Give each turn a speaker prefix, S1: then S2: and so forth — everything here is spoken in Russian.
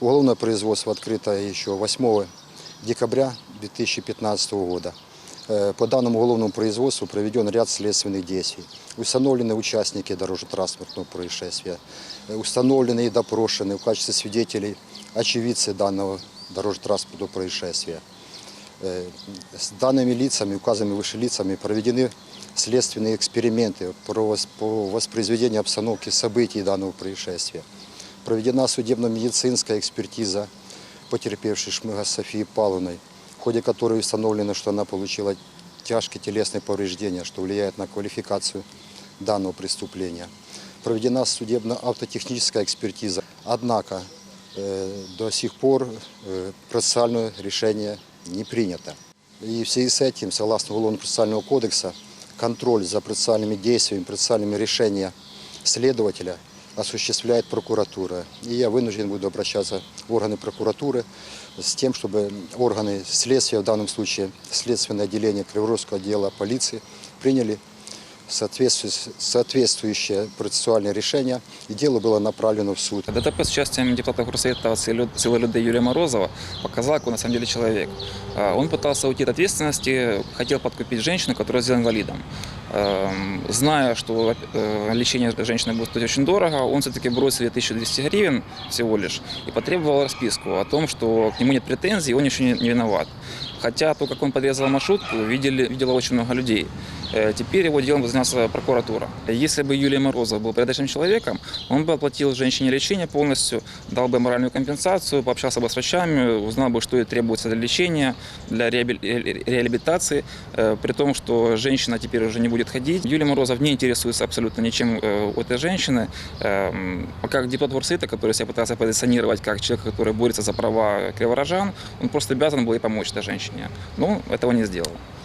S1: Уголовное производство открыто еще 8 декабря 2015 года. Э, По данному уголовному производству проведен ряд следственных действий. Установлены участники дорожно-транспортного происшествия, э, установлены и допрошены в качестве свидетелей очевидцы данного дорожно-транспортного происшествия. Э, С данными лицами, указанными выше лицами, проведены следственные эксперименты по воспроизведению обстановки событий данного происшествия. Проведена судебно-медицинская экспертиза потерпевшей Шмыга Софии Павловной, в ходе которой установлено, что она получила тяжкие телесные повреждения, что влияет на квалификацию данного преступления. Проведена судебно-автотехническая экспертиза. Однако э, до сих пор э, процессуальное решение не принято. И в связи с этим, согласно Уголовно-процессуального кодекса, контроль за процессуальными действиями, процессуальными решениями следователя осуществляет прокуратура. И я вынужден буду обращаться в органы прокуратуры с тем, чтобы органы следствия, в данном случае следственное отделение Криворожского отдела полиции, приняли соответствующее, процессуальное решение, и дело было направлено в суд.
S2: ДТП с участием депутата Горсовета силы силы людей Юрия Морозова показал, какой на самом деле человек. А, Он пытался уйти от ответственности, хотел подкупить женщину, которая сделана инвалидом. Эм, Зная, что э, лечение женщины будет стоить очень дорого, он все-таки бросил ей 1200 гривен всего лишь и потребовал расписку о том, что к нему нет претензий, он еще не виноват. Хотя то, как он подрезал маршрутку, видели, видело очень много людей. Э, Теперь его делом занялась прокуратура. Если бы Юлия Морозов был порядочным человеком, он бы оплатил женщине лечение полностью, дал бы моральную компенсацию, пообщался бы с врачами, узнал бы, что ей требуется для лечения, для реабили- ре- реабилитации, э, при том, что женщина теперь уже не будет ходить. Юлия Морозов не интересуется абсолютно ничем э, у этой женщины. Эм, как депутат Горсовета, который себя пытался позиционировать как человек, который борется за права криворожан, он просто обязан был ей помочь этой женщине. Но этого не сделал.